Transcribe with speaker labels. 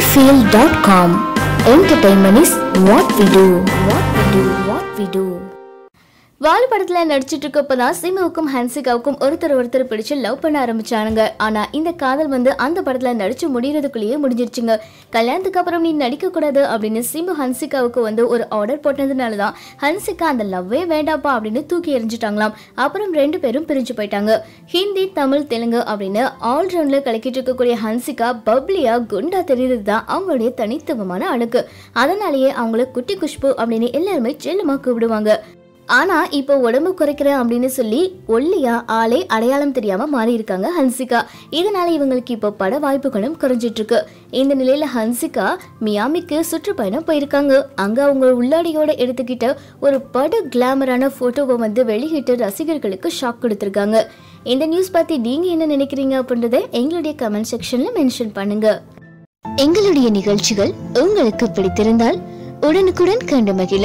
Speaker 1: sunnyfield.com. Entertainment is what we do. What we do. What we do.
Speaker 2: வாலு படத்துல நடிச்சிட்டு இருக்கப்பதான் சிமுவுக்கும் ஹன்சிகாவுக்கும் ஒருத்தர் ஒருத்தர் பிடிச்சு லவ் பண்ண ஆரம்பிச்சானுங்க. ஆனா இந்த காதல் வந்து அந்த படத்துல நடிச்சு முடியறதுக்குள்ளேயே முடிஞ்சிருச்சுங்க. கல்யாணத்துக்கு அப்புறம் நீ நடிக்க கூடாது அப்படின்னு சிமு ஹன்சிகாவுக்கு வந்து ஒரு ஆர்டர் போட்டதுனால தான் ஹன்சிகா அந்த லவ்வே வேண்டாப்பா அப்படின்னு தூக்கி எறிஞ்சிட்டாங்களாம். அப்புறம் ரெண்டு பேரும் பிரிஞ்சு போயிட்டாங்க. ஹிந்தி தமிழ் தெலுங்கு அப்படின்னு ஆல்ரவுண்டில் கலக்கிட்டு இருக்கக்கூடிய ஹன்சிகா பப்ளியா குண்டா தெரியுது தான் அவங்களுடைய தனித்துவமான அழகு அதனாலேயே அவங்கள குட்டி குஷ்பு அப்படின்னு எல்லாருமே செல்லுமா கூப்பிடுவாங்க. ஆனா இப்போ உடம்பு குறைக்கிறேன் அப்படின்னு சொல்லி ஒல்லியா ஆளே அடையாளம் தெரியாம மாறி இருக்காங்க ஹன்சிகா. இதனால இவங்களுக்கு இப்போ பட வாய்ப்புகளும் குறைஞ்சிட்டு இருக்கு இந்த நிலையில ஹன்சிகா மியாமிக்கு சுற்றுப்பயணம் போயிருக்காங்க. அங்க அவங்க உள்ளாடியோட எடுத்துக்கிட்ட ஒரு படு கிளாமரான போட்டோவை வந்து வெளியிட்டு ரசிகர்களுக்கு ஷாக் கொடுத்துருக்காங்க. இந்த நியூஸ் பத்தி நீங்க என்ன நினைக்கிறீங்க அப்படின்றத எங்களுடைய கமெண்ட் செக்ஷன்ல மென்ஷன் பண்ணுங்க. எங்களுடைய நிகழ்ச்சிகள் உங்களுக்கு பிடித்திருந்தால் உடனுக்குடன் கண்டு மகிழ.